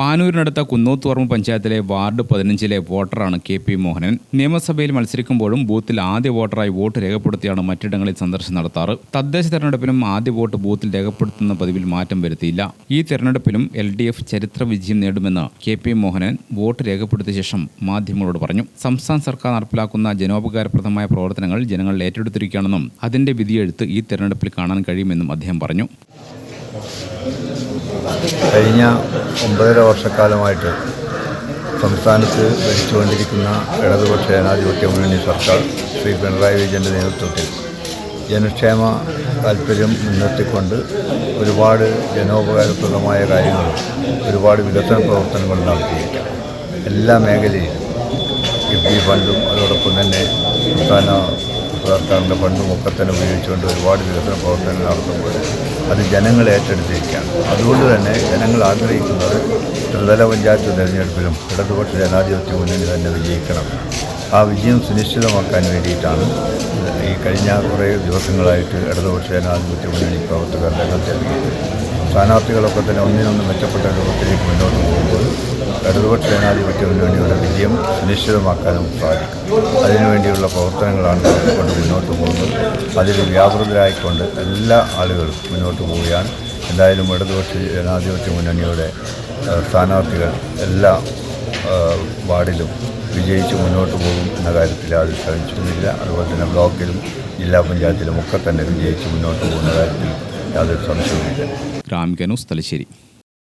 പാനൂരിനടുത്ത കുന്നോത്തുവർമ്മ പഞ്ചായത്തിലെ വാർഡ് പതിനഞ്ചിലെ വോട്ടറാണ് K P Mohanan. നിയമസഭയിൽ മത്സരിക്കുമ്പോഴും ബൂത്തിൽ ആദ്യ വോട്ടറായി വോട്ട് രേഖപ്പെടുത്തിയാണ് മറ്റിടങ്ങളിൽ സന്ദർശനം നടത്താറ്. തദ്ദേശ തെരഞ്ഞെടുപ്പിനും ആദ്യ വോട്ട് ബൂത്തിൽ രേഖപ്പെടുത്തുന്ന പതിവിൽ മാറ്റം വരുത്തിയില്ല. ഈ തെരഞ്ഞെടുപ്പിലും എൽ ഡി എഫ് ചരിത്ര വിജയം നേടുമെന്ന് കെ പി മോഹനൻ വോട്ട് രേഖപ്പെടുത്തിയ ശേഷം മാധ്യമങ്ങളോട് പറഞ്ഞു. സംസ്ഥാന സർക്കാർ നടപ്പിലാക്കുന്ന ജനോപകാരപ്രദമായ പ്രവർത്തനങ്ങൾ ജനങ്ങൾ ഏറ്റെടുത്തിരിക്കുകയാണെന്നും അതിന്റെ വിധിയെഴുത്ത് ഈ തെരഞ്ഞെടുപ്പിൽ കാണാൻ കഴിയുമെന്നും അദ്ദേഹം പറഞ്ഞു. കഴിഞ്ഞ ഒമ്പതര വർഷക്കാലമായിട്ട് സംസ്ഥാനത്ത് ഭരിച്ചുകൊണ്ടിരിക്കുന്ന ഇടതുപക്ഷ ജനാധിപത്യ മുന്നണി സർക്കാർ ശ്രീ പിണറായി വിജയന്റെ നേതൃത്വത്തിൽ ജനക്ഷേമ താല്പര്യം മുൻനിർത്തിക്കൊണ്ട് ഒരുപാട് ജനോപകാരപ്രദമായ കാര്യങ്ങളും ഒരുപാട് വികസന പ്രവർത്തനങ്ങൾ നടത്തിയിരിക്കാം എല്ലാ മേഖലയിലും കിഫ്ബി ഫണ്ടും അതോടൊപ്പം തന്നെ സംസ്ഥാന സർക്കാരിന്റെ ഫണ്ട് മുക്കത്തിന് ഉപയോഗിച്ചുകൊണ്ട് ഒരുപാട് വികസന പ്രവർത്തനങ്ങൾ നടത്തുമ്പോൾ അത് ജനങ്ങൾ ഏറ്റെടുത്തിരിക്കുകയാണ്. അതുകൊണ്ട് തന്നെ ജനങ്ങൾ ആഗ്രഹിക്കുന്നത് ത്രിതല പഞ്ചായത്ത് തിരഞ്ഞെടുപ്പിലും ഇടതുപക്ഷ ജനാധിപത്യ മുന്നണി തന്നെ വിജയിക്കണം. ആ വിജയം സുനിശ്ചിതമാക്കാൻ വേണ്ടിയിട്ടാണ് ഈ കഴിഞ്ഞ കുറേ ദിവസങ്ങളായിട്ട് ഇടതുപക്ഷ ജനാധിപത്യ മുന്നണി പ്രവർത്തകർ രംഗത്തിറങ്ങിയത് സ്ഥാനാർത്ഥികളൊക്കെ തന്നെ ഒന്നിനൊന്ന് മെച്ചപ്പെട്ട രൂപത്തിലേക്ക് മുന്നോട്ട് ഇടതുപക്ഷ ജനാധിപത്യത്തിന് വേണ്ടിയുള്ള വിജയം സുനിശ്ചിതമാക്കാനും സാധിക്കും. അതിനുവേണ്ടിയുള്ള പ്രവർത്തനങ്ങളാണ് കൊണ്ട് മുന്നോട്ട് പോകുന്നത്. അതിൽ വ്യാപൃതരായിക്കൊണ്ട് എല്ലാ ആളുകളും മുന്നോട്ട് പോവുകയാണ്. എന്തായാലും ഇടതുപക്ഷ ജനാധിപത്യ മുന്നണിയുടെ സ്ഥാനാർത്ഥികൾ എല്ലാ വാർഡിലും വിജയിച്ച് മുന്നോട്ട് പോകും എന്ന കാര്യത്തിൽ അത് ശ്രമിച്ചിരുന്നില്ല അതുപോലെ തന്നെ ബ്ലോക്കിലും ജില്ലാ പഞ്ചായത്തിലും ഒക്കെ തന്നെ വിജയിച്ച് മുന്നോട്ട് പോകുന്ന കാര്യത്തിൽ യാതൊരു സംശയവുമില്ല. ഗ്രാമിക ന്യൂസ് തലശ്ശേരി